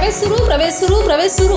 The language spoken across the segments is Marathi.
ಪ್ರವೇಶ್ ಸುರು ಪ್ರವೇಶ್ ಸುರು ಪ್ರವೇಶ್ ಸುರು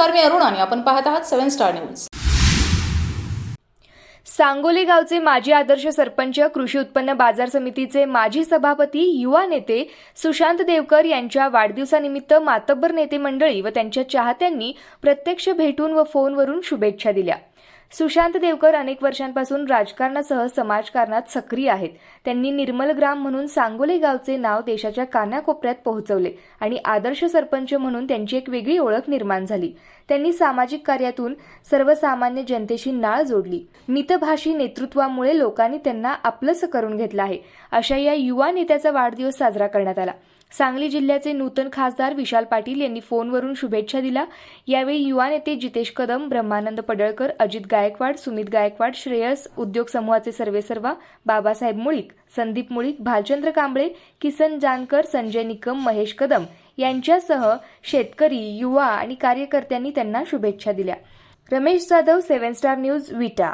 नमस्कार मी अरुण आणि आपण पाहत आहात सेव्हन स्टार न्यूज. सांगोली गावचे माजी आदर्श सरपंच कृषी उत्पन्न बाजार समितीचे माजी सभापती युवा नेते सुशांत देवकर यांच्या वाढदिवसानिमित्त मातब्बर नेते मंडळी व त्यांच्या चाहत्यांनी प्रत्यक्ष भेटून व फोनवरून शुभेच्छा दिल्या. सुशांत देवकर अनेक वर्षांपासून राजकारणासह समाजकारणात सक्रिय आहेत. त्यांनी निर्मल ग्राम म्हणून सांगोले गावचे नाव देशाच्या कानाकोपऱ्यात पोहोचवले आणि आदर्श सरपंच म्हणून त्यांची एक वेगळी ओळख निर्माण झाली. त्यांनी सामाजिक कार्यातून सर्वसामान्य जनतेशी नाळ जोडली. मितभाषी नेतृत्वामुळे लोकांनी त्यांना आपलंसं करून घेतलं आहे. अशा या युवा नेत्याचा वाढदिवस साजरा करण्यात आला. सांगली जिल्ह्याचे नूतन खासदार विशाल पाटील यांनी फोनवरून शुभेच्छा दिल्या. यावेळी युवा नेते जितेश कदम ब्रह्मानंद पडळकर अजित गायकवाड सुमित गायकवाड श्रेयस उद्योग समूहाचे सर्वेसर्वा बाबासाहेब मुळीक संदीप मुळीक भालचंद्र कांबळे किसन जानकर संजय निकम महेश कदम यांच्यासह शेतकरी युवा आणि कार्यकर्त्यांनी त्यांना शुभेच्छा दिल्या. Ramesh Jadhav seven star news Vita